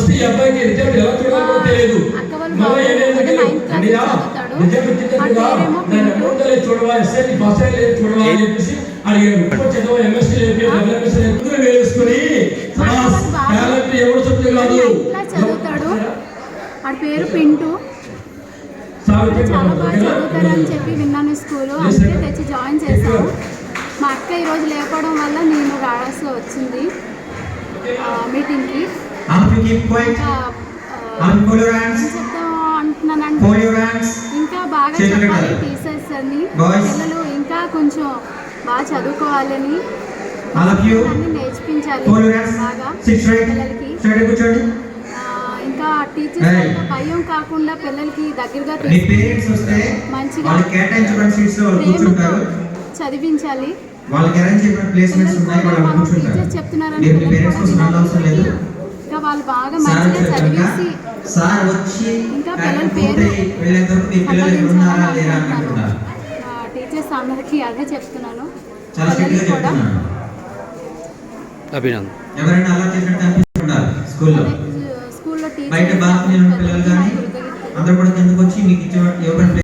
వస్తే ఈ అబ్బాయికి రిజల్ట్ ఎలా చూడాలో తెలియదు. మళ్ళీ అన్నయ్య, చదువుతాడు. రిజల్ట్ వచ్చినట్టుగా ఆ పేరేమో నేను పింటూ. ఎక్కడ చూడవా ఎస్ఐ ఫస్ట్ ఇయర్ చూడవా అని చెప్పేసి అడిగాడు. ఇప్పుడు చదవ ఎంఎస్సీ లేదు ఎంఎస్సీ లేదు వేసుకుని టాలెంట్ ఎవరు చెప్తే కాదు. నైన్త్ క్లాస్ చదువుతాడు వాడి పేరు పింటూ. చాలా బాగా? చదువుతారని చెప్పి విన్నాను స్కూల్. అందుకే తెచ్చి జాయిన్ చేశాను. మా అక్క ఈరోజు లేకపోవడం వల్ల నేను రావాల్సి వచ్చింది. మీటింగ్కి. All of you keep quiet. ఇంకా All ఆ, of you hold your hands. ఏం చెప్తాం అంటున్నానంటే Hold your hands. ఇంకా బాగా చెప్పాలి. టీచర్స్ అని Boys. పిల్లలు ఇంకా కొంచెం బాగా చదువుకోవాలని అన్ని నేర్పించాలి. బాగా. పిల్లలకి ఇంకా టీచర్స్ భయం కాకుండా పిల్లలకి దగ్గరగా మంచిగా చదివించాలి వాళ్ళకి అరేంజ్ ప్లేస్మెంట్స్ ఉన్నాయి వాళ్ళు కూర్చుంటారు మీ పేరెంట్స్ కోసం వెళ్ళ అవసరం లేదు వాళ్ళు బాగా సార్ మంచిగా చదివేసి సార్ వచ్చి ఇంకా పిల్లల పేరు టీచర్స్ అందరికీ అదే చెప్తున్నాను. కూడా. చెప్తున్నాను అభినందన్. ఎవరైనా అలా చేసినట్టు అనిపిస్తుంటారు స్కూల్లో? టీచర్ బయట పిల్లలు కానీ అందరూ కూడా కిందకు వచ్చి మీకు ఇచ్చే ఇవ్వబడిన